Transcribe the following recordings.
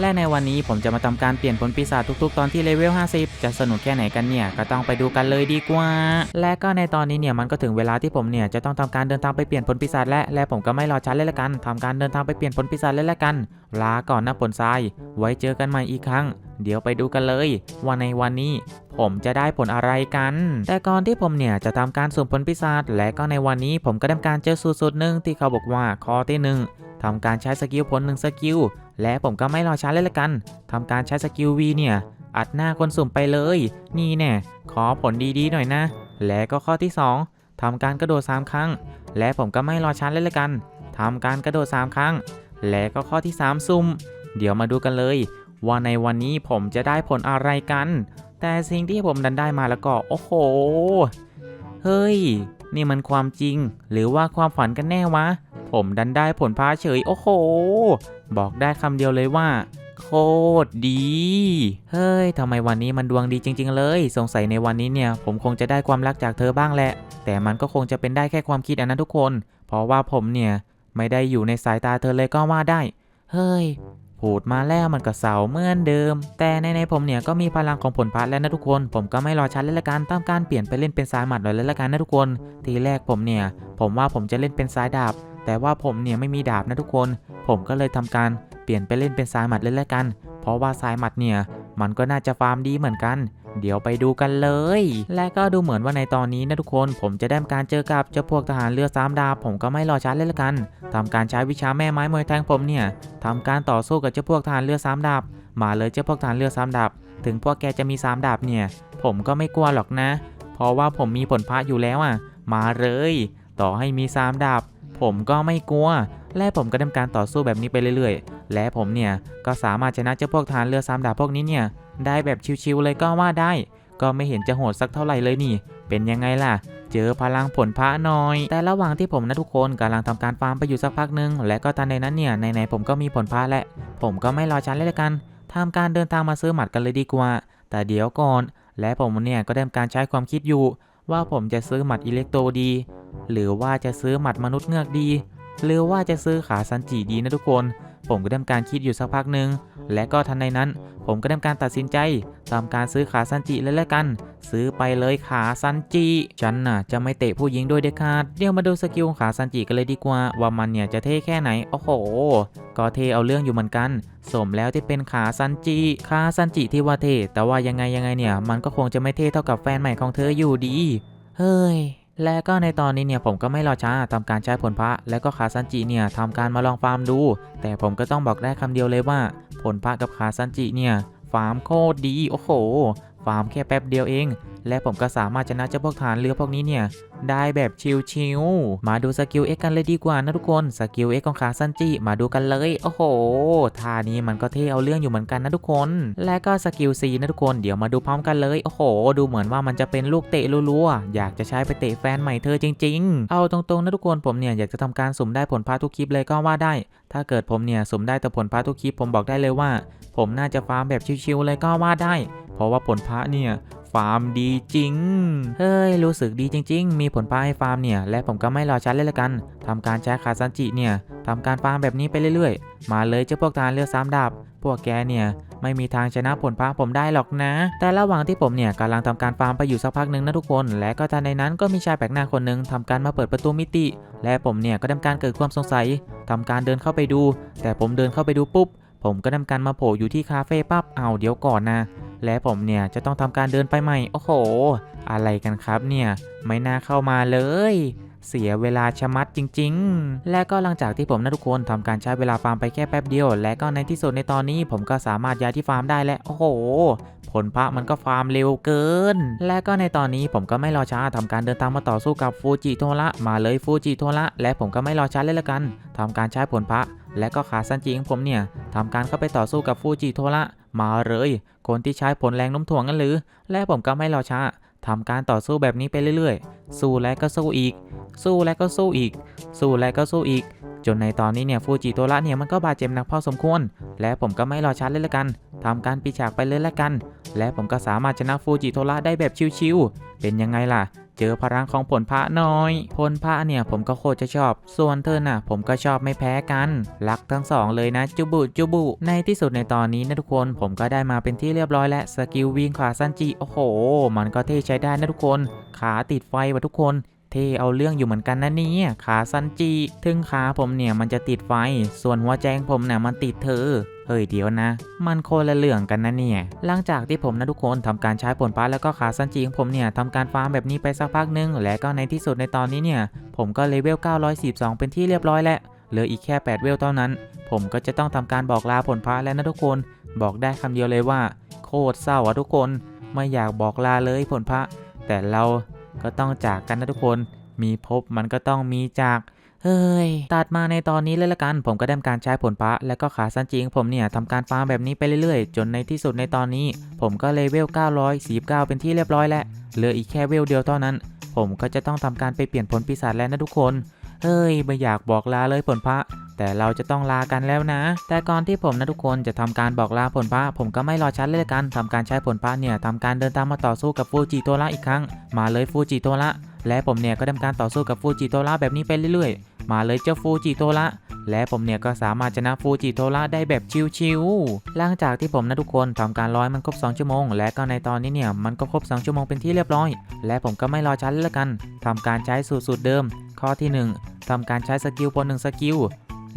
และในวันนี้ผมจะมาทำการเปลี่ยนผลปีศาจทุกๆ ตอนที่เลเวล 50 จะสนุกแค่ไหนกันเนี่ย ก็ต้องไปดูกันเลยดีกว่า และก็ในตอนนี้เนี่ยมันก็ถึงเวลาที่ผมเนี่ยจะต้องทำการเดินทางไปเปลี่ยนผลปีศาจและ และผมก็ไม่รอช้าเลยละกันทำการเดินทางไปเปลี่ยนผลปีศาจเลยละกัน ลาก่อนนะผลทราย ไว้เจอกันใหม่อีกครั้ง เดี๋ยวไปดูกันเลยว่าในวันนี้ผมจะได้ผลอะไรกัน แต่ก่อนที่ผมเนี่ยจะทำการสุ่มผลปีศาจและก็ในวันนี้ผมก็ทำการเจอสูตรสูตรหนึ่งที่เขาบอกว่าข้อที่หนึ่งทำการใช้สกิลผลหนึ่งสกิล และผมก็ไม่รอช้าเลยละกันทำการใช้สกิล V เนี่ย อัดหน้าคนสุ่มไปเลย นี่แน่ขอผลดีๆหน่อยนะ และก็ข้อที่ 2ทำการกระโดด 3 ครั้ง และผมก็ไม่รอช้าเลยละกันทำการกระโดด 3 ครั้ง และก็ข้อที่ 3 ซุ่ม เดี๋ยวมาดูกันเลย ว่าในวันนี้ผมจะได้ผลอะไรกัน แต่สิ่งที่ผมดันได้มาแล้วก็ โอ้โห เฮ้ย นี่มันความจริง หรือว่าความฝันกันแน่วะ ผมดันได้ผลพ้าเฉย โอ้โห บอกได้คำเดียวเลยว่า โคตรดี เฮ้ยทำไมวันนี้มันดวงดีจริง ๆ เลย สงสัยในวันนี้เนี่ย ผมคงจะได้ความรักจากเธอบ้างแหละ แต่มันก็คงจะเป็นได้แค่ความคิดอันนั้นทุกคน เพราะว่าผมเนี่ยไม่ได้อยู่ในสายตาเธอเลยก็ว่าได้ เฮ้ย พูดมาแล้วมันก็เสาเหมือนเดิม แต่ในในผมเนี่ยก็มีพลังของผลพัดแล้วนะทุกคน ผมก็ไม่รอช้าเลยละกันตามการเปลี่ยนไปเล่นเป็นสายหมัดเลยละกันนะทุกคน ทีแรกผมเนี่ยผมว่าผมจะเล่นเป็นสายดาบ แต่ว่าผมเนี่ยไม่มีดาบนะทุกคน ผมก็เลยทำการเปลี่ยนไปเล่นเป็นสายหมัดเลยละกัน เพราะว่าสายหมัดเนี่ยมันก็น่าจะฟาร์มดีเหมือนกัน เดี๋ยวไปดูกันเลย และก็ดูเหมือนว่าในตอนนี้นะทุกคน ผมจะได้การเจอกับเจ้าพวกทหารเรือสามดาบผมก็ไม่รอช้าเลยละกันทำการใช้วิชาแม่ไม้มวยแทงผมเนี่ยทำการต่อสู้กับเจ้าพวกทหารเรือสามดาบ มาเลยเจ้าพวกทหารเรือสามดาบ ถึงพวกแกจะมีสามดาบเนี่ย ผมก็ไม่กลัวหรอกนะ เพราะว่าผมมีผลพระอยู่แล้วอะ มาเลย ต่อให้มีสามดาบ ผมก็ไม่กลัว และผมก็ทำการต่อสู้แบบนี้ไปเรื่อย ๆ และผมเนี่ยก็สามารถชนะเจ้าพวกทหารเรือสามดาบพวกนี้เนี่ย ได้แบบชิวๆเลยก็ว่าได้ ก็ไม่เห็นจะโหดสักเท่าไหร่เลยนี่ เป็นยังไงล่ะ เจอพลังผลพระน่อย แต่ระหว่างที่ผมนะทุกคนกำลังทำการฟาร์มไปอยู่สักพักหนึ่งและก็ทันในนั้นเนี่ยไหนๆผมก็มีผลพระและ ผมก็ไม่รอช้าเลยละกันทำการเดินทางมาซื้อหมัดกันเลยดีกว่า แต่เดี๋ยวก่อน และผมเนี่ยก็ได้ทำการใช้ความคิดอยู่ ว่าผมจะซื้อหมัดอิเล็กโตรดี หรือว่าจะซื้อหมัดมนุษย์เงือกดี หรือว่าจะซื้อขาซันจิดีนะทุกคน ผมก็ได้ทำการคิดอยู่สักพักหนึ่ง และก็ทันในนั้น ผมก็ได้ทำการตัดสินใจทำการซื้อขาซันจิเลยละกัน ซื้อไปเลยขาซันจิฉันน่ะจะไม่เตะผู้หญิงด้วยเด็ดขาดเดี๋ยวมาดูสกิลของขาซันจิกันเลยดีกว่า ว่ามันเนี่ยจะเท่แค่ไหนโอ้โหก็เทเอาเรื่องอยู่เหมือนกัน สมแล้วที่เป็นขาซันจิขาซันจิที่ว่าเทแต่ว่ายังไงยังไงเนี่ย มันก็คงจะไม่เท่เท่ากับแฟนใหม่ของเธออยู่ดี เฮ้ย และก็ในตอนนี้เนี่ยผมก็ไม่รอช้าทำการใช้ผลพระและก็ขาซันจิเนี่ยทำการมาลองฟาร์มดู แต่ผมก็ต้องบอกได้คำเดียวเลยว่า ผลพระกับขาซันจิเนี่ยฟาร์มโคตรดีโอ้โห ฟาร์มแค่แป๊บเดียวเอง และผมก็สามารถชนะเจ้าพวกฐานเรือพวกนี้เนี่ย ได้แบบชิวๆมาดูสกิล X กันเลยดีกว่านะทุกคนสกิล X ของขาซันจิมาดูกันเลยโอ้โหท่านี้มันก็เท่เอาเรื่องอยู่เหมือนกันนะทุกคน และก็สกิล C นะทุกคนเดี๋ยวมาดูพร้อมกันเลยโอ้โห ดูเหมือนว่ามันจะเป็นลูกเตะรัวๆอยากจะใช้ไปเตะแฟนใหม่เธอจริง ๆ เอาตรงๆนะทุกคนผมเนี่ยอยากจะทำการสุ่มได้ผลพาทุกคลิปเลยก็ว่าได้ ถ้าเกิดผมเนี่ยสุ่มได้แต่ผลพาทุกคลิปผมบอกได้เลยว่า ผมน่าจะฟาร์มแบบชิวๆเลยก็ว่าได้ เพราะว่าผลพระเนี่ย ฟาร์มดีจริง เฮ้ย รู้สึกดีจริง ๆ มีผลพระให้ฟาร์มเนี่ย และผมก็ไม่รอช้าเลยละกันทำการใช้คาซันจิเนี่ยทำการฟาร์มแบบนี้ไปเรื่อยๆ มาเลยเจ้าพวกทารเรือสามดาบ พวกแกเนี่ยไม่มีทางชนะผลพระผมได้หรอกนะ แต่ระหว่างที่ผมเนี่ยกำลังทำการฟาร์มไปอยู่สักพักหนึ่งนะทุกคน และก็ทันในนั้นก็มีชายแปลกหน้าคนหนึ่งทำการมาเปิดประตูมิติ และผมเนี่ยก็ทำการเกิดความสงสัยทำการเดินเข้าไปดู แต่ผมเดินเข้าไปดูปุ๊บ ผมก็ทำการมาโผล่อยู่ที่คาเฟ่ปั๊บเอาเดี๋ยวก่อนนะ และผมเนี่ยจะต้องทำการเดินไปใหม่ โอ้โห อะไรกันครับเนี่ย ไม่น่าเข้ามาเลย เสียเวลาชะมัดจริง ๆ และก็หลังจากที่ผมนะทุกคนทำการใช้เวลาฟาร์มไปแค่แป๊บเดียว และก็ในที่สุดในตอนนี้ผมก็สามารถย้ายที่ฟาร์มได้แล้ว โอ้โหผลพระมันก็ฟาร์มเร็วเกิน และก็ในตอนนี้ผมก็ไม่รอช้าทำการเดินทางมาต่อสู้กับฟูจิโทระมาเลยฟูจิโทระและผมก็ไม่รอช้าเลยละกันทำการใช้ผลพระและก็ขาซันจิของผมเนี่ยทำการเข้าไปต่อสู้กับฟูจิโทระ มาเลย คนที่ใช้ผลแรงโน้มถ่วงกันหรือ และผมก็ไม่รอช้าทำการต่อสู้แบบนี้ไปเรื่อยๆ สู้และก็สู้อีก สู้และก็สู้อีก สู้และก็สู้อีก จนในตอนนี้เนี่ยฟูจิโทระเนี่ยมันก็บาดเจ็บหนักพอสมควร และผมก็ไม่รอช้าเลยละกันทำการปีฉากไปเลยละกัน และผมก็สามารถชนะฟูจิโทระได้แบบชิวๆ เป็นยังไงล่ะ เจอพลังของผลพระน่อย ผลพระเนี่ยผมก็โคตรจะชอบ ส่วนเธอน่ะ ผมก็ชอบไม่แพ้กัน รักทั้งสองเลยนะจุบุจุบุ ในที่สุดในตอนนี้นะทุกคนผมก็ได้มาเป็นที่เรียบร้อยและสกิลวิ่งขาสั้นจีโอ้โห มันก็เท่ใช้ได้นะทุกคน ขาติดไฟว่ะทุกคนเท่เอาเรื่องอยู่เหมือนกันนะเนี่ยขาซันจี ถึงขาผมเนี่ยมันจะติดไฟ ส่วนหัวแจงผมเนี่ยมันติดเธอ เฮ้ยเดี๋ยวนะ มันโคนละเรื่องกันนะเนี่ย หลังจากที่ผมนะทุกคนทำการใช้ผลป้าแล้วก็ขาซันจีของผมเนี่ยทำการฟาร์มแบบนี้ไปสักพักหนึง และก็ในที่สุดในตอนนี้เนี่ย ผมก็เลเวล942เป็นที่เรียบร้อยแล้ว เหลืออีกแค่ 8 เวลเท่านั้น ผมก็จะต้องทำการบอกลาผลพระแล้วนะทุกคน บอกได้คำเดียวเลยว่า โคตรเศร้าอะทุกคน ไม่อยากบอกลาเลยผลพระแต่เราก็ต้องจากกันนะทุกคน มีพบมันก็ต้องมีจาก เฮ้ย ตัดมาในตอนนี้เลยละกัน ผมก็ได้การใช้ผลพระและก็ขาสั้นจริง ผมเนี่ยทำการฟาร์มแบบนี้ไปเรื่อยๆ จนในที่สุดในตอนนี้ ผมก็เลเวล 949 เป็นที่เรียบร้อยแล้ว เหลืออีกแค่เวลเดียวเท่านั้น ผมก็จะต้องทำการไปเปลี่ยนผลปีศาจแล้วนะทุกคน เฮ้ยไม่อยากบอกลาเลยผลพระ แต่เราจะต้องลากันแล้วนะ แต่ก่อนที่ผมนะทุกคนจะทำการบอกลาผลพระผมก็ไม่รอช้าเลยละกันทำการใช้ผลพระเนี่ยทำการเดินตามมาต่อสู้กับฟูจิโตระอีกครั้ง มาเลยฟูจิโตระและผมเนี่ยก็ทำการต่อสู้กับฟูจิโตระแบบนี้ไปเรื่อยๆ มาเลยเจ้าฟูจิโตระและผมเนี่ยก็สามารถชนะฟูจิโตระได้แบบชิวๆหลังจากที่ผมนะทุกคนทำการร้อยมันครบ 2 ชั่วโมง และก็ในตอนนี้เนี่ยมันก็ครบ 2 ชั่วโมงเป็นที่เรียบร้อย และผมก็ไม่รอช้าเลยละกันทำการใช้สูตรสูตรเดิม ข้อที่ 1ทำการใช้สกิลบนหนึ่งสกิล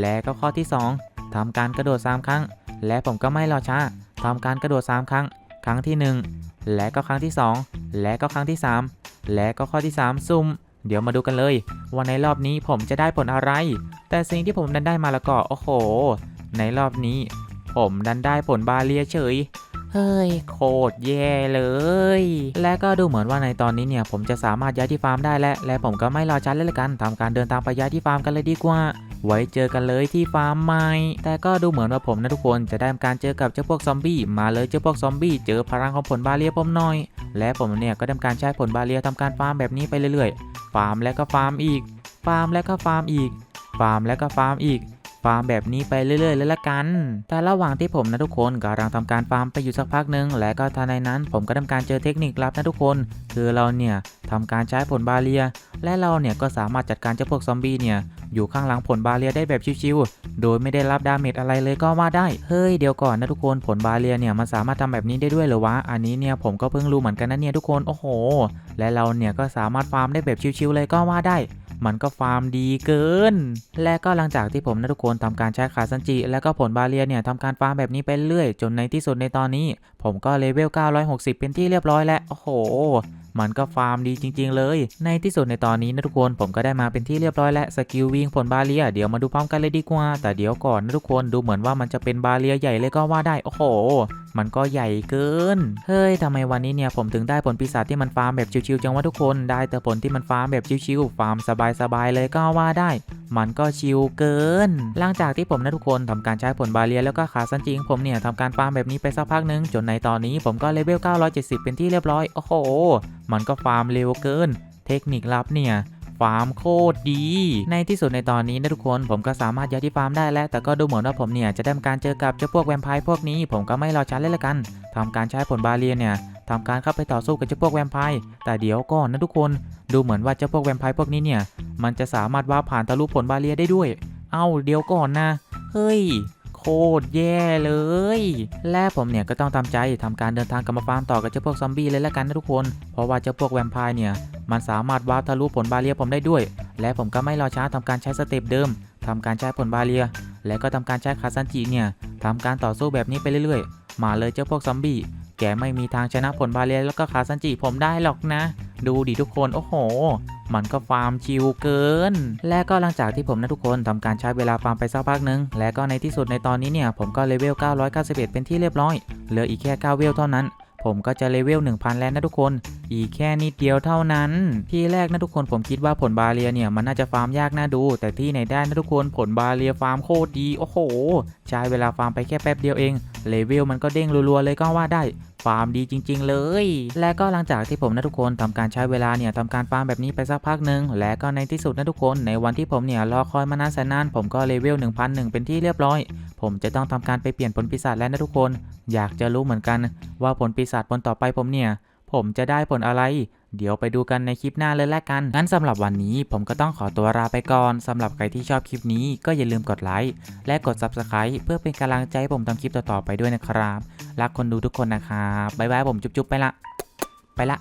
และก็ข้อที่ 2ทำการกระโดด 3 ครั้ง และผมก็ไม่รอช้าทำการกระโดด 3 ครั้ง ครั้งที่ 1 และก็ครั้งที่ 2 และก็ครั้งที่ 3 และก็ข้อที่ 3 ซุ่ม เดี๋ยวมาดูกันเลย ว่าในรอบนี้ผมจะได้ผลอะไร แต่สิ่งที่ผมดันได้มาแล้วก็โอ้โห ในรอบนี้ ผมดันได้ผลบาเลียเฉย เฮ้ยโคตรแย่เลย และก็ดูเหมือนว่าในตอนนี้เนี่ย ผมจะสามารถย้ายที่ฟาร์มได้แล้ว และผมก็ไม่รอช้าเลยละกันทำการเดินทางไปย้ายที่ฟาร์มกันเลยดีกว่า ไว้เจอกันเลยที่ฟาร์มใหม่ แต่ก็ดูเหมือนว่าผมนะทุกคนจะได้ทำการเจอกับเจ้าพวกซอมบี้มาเลยเจ้าพวกซอมบี้เจอพลังของผลบาเลียผมหน่อย และผมเนี่ยก็ทำการใช้ผลบาเลียทำการฟาร์มแบบนี้ไปเรื่อยๆ ฟาร์มแล้วก็ฟาร์มอีก ฟาร์มแล้วก็ฟาร์มอีก ฟาร์มแล้วก็ฟาร์มอีก ฟาร์มแบบนี้ไปเรื่อยๆเลยละกัน แต่ระหว่างที่ผมนะทุกคนกำลังทำการฟาร์มไปอยู่สักพักหนึ่งและก็ทันในนั้นผมก็ทำการเจอเทคนิคลับนะทุกคน คือเราเนี่ยทำการใช้ผลบาเลีย และเราเนี่ยก็สามารถจัดการเจ้าพวกซอมบี้เนี่ยอยู่ข้างหลังผลบาเลียได้แบบชิวๆ โดยไม่ได้รับดาเมจอะไรเลยก็ว่าได้ เฮ้ยเดี๋ยวก่อนนะทุกคนผลบาเลียเนี่ยมันสามารถทำแบบนี้ได้ด้วยเหรอวะ อันนี้เนี่ยผมก็เพิ่งรู้เหมือนกันนะเนี่ยทุกคน โอ้โห และเราเนี่ยก็สามารถฟาร์มได้แบบชิวๆเลยก็ว่าได้ มันก็ฟาร์มดีเกิน และก็หลังจากที่ผมนะทุกคนทำการใช้ขาซันจิ และก็ผลบาเรียเนี่ยทำการฟาร์มแบบนี้ไปเรื่อยจนในที่สุดในตอนนี้ ผมก็เลเวล 960 เป็นที่เรียบร้อยแล้วโอ้โห มันก็ฟาร์มดีจริง ๆ เลย ในที่สุดในตอนนี้นะทุกคนผมก็ได้มาเป็นที่เรียบร้อยแล้วสกิลวิ่งผลบาเลียเดี๋ยวมาดูพร้อมกันเลยดีกว่า แต่เดี๋ยวก่อนนะทุกคนดูเหมือนว่ามันจะเป็นบาเลียใหญ่เลยก็ว่าได้โอ้โห มันก็ใหญ่เกิน เฮ้ยทำไมวันนี้เนี่ยผมถึงได้ผลปีศาจที่มันฟาร์มแบบชิวๆจังวะทุกคนได้แต่ผลที่มันฟาร์มแบบชิวๆฟาร์มสบายๆเลยก็ว่าได้ มันก็ชิลเกิน หลังจากที่ผมนะทุกคนทำการใช้ผลบาเลียแล้วก็ขาสันจริงผมเนี่ยทำการฟาร์มแบบนี้ไปสักพักนึงจนในตอนนี้ผมก็เลเวล970 เป็นที่เรียบร้อยโอ้โหมันก็ฟาร์มเร็วเกิน เทคนิคลับเนี่ยฟาร์มโคตรดี ในที่สุดในตอนนี้นะทุกคนผมก็สามารถย้ายที่ฟาร์มได้แล้ว แต่ก็ดูเหมือนว่าผมเนี่ยจะได้การเจอกับเจ้าพวกแวมไพร์พวกนี้ ผมก็ไม่รอช้าเลยละกันทำการใช้ผลบาเลียเนี่ยทำการเข้าไปต่อสู้กับเจ้าพวกแวมไพร์แต่เดี๋ยวก่อนนะทุกคนดูเหมือนว่าเจ้าพวกแวมไพร์พวกนี้เนี่ยมันจะสามารถว่าผ่านทะลุผลบาเลียได้ด้วย เอ้าเดี๋ยวก่อนนะเฮ้ย โคตรแย่เลย และผมเนี่ยก็ต้องทำใจทำการเดินทางกลับมาฟาร์มต่อกับเจ้าพวกซอมบี้เลยละกันนะทุกคน เพราะว่าเจ้าพวกแวมไพร์เนี่ยมันสามารถวาร์ปทะลุผลบาเลียผมได้ด้วย และผมก็ไม่รอช้าทำการใช้สเต็ปเดิมทำการใช้ผลบาเลีย และก็ทำการใช้คาซันจิเนี่ยทำการต่อสู้แบบนี้ไปเรื่อยๆ มาเลยเจ้าพวกซอมบี้แกไม่มีทางชนะผลบาเลียแล้วก็คาซันจิผมได้หรอกนะ ดูดิทุกคนโอ้โห มันก็ฟาร์มชิลเกิน และก็หลังจากที่ผมนะทุกคนทำการใช้เวลาฟาร์มไปสักพักหนึ่งและก็ในที่สุดในตอนนี้เนี่ยผมก็เลเวล 991 เป็นที่เรียบร้อย เหลืออีกแค่ 9 เวลเท่านั้น ผมก็จะเลเวล 1000 แล้วนะทุกคน อีกแค่นิดเดียวเท่านั้น ที่แรกนะทุกคนผมคิดว่าผลบาเลียเนี่ยมันน่าจะฟาร์มยากน่าดู แต่ที่ไหนได้นะทุกคนผลบาเลียฟาร์มโคตรดี โอ้โห ใช้เวลาฟาร์มไปแค่แป๊บเดียวเอง เลเวลมันก็เด้งรัวๆเลยก็ว่าได้ ฟาร์มดีจริง ๆ เลย และก็หลังจากที่ผมนะทุกคนทำการใช้เวลาเนี่ยทำการฟาร์มแบบนี้ไปสักพักหนึ่งและก็ในที่สุดนะทุกคนในวันที่ผมเนี่ยรอคอยมานานแสนนานผมก็เลเวล1001 เป็นที่เรียบร้อย ผมจะต้องทำการไปเปลี่ยนผลปีศาจแล้วนะทุกคน อยากจะรู้เหมือนกัน ว่าผลปีศาจผลต่อไปผมเนี่ยผมจะได้ผลอะไร เดี๋ยวไปดูกันในคลิปหน้าเลยละกัน งั้นสำหรับวันนี้ผมก็ต้องขอตัวลาไปก่อนสำหรับใครที่ชอบคลิปนี้ก็อย่าลืมกดไลค์และกด Subscribe เพื่อเป็นกำลังใจให้ผมทำคลิปต่อๆไปด้วยนะครับ รักคนดูทุกคนนะครับบ๊ายบายผมจุ๊บๆไปละ ไปละ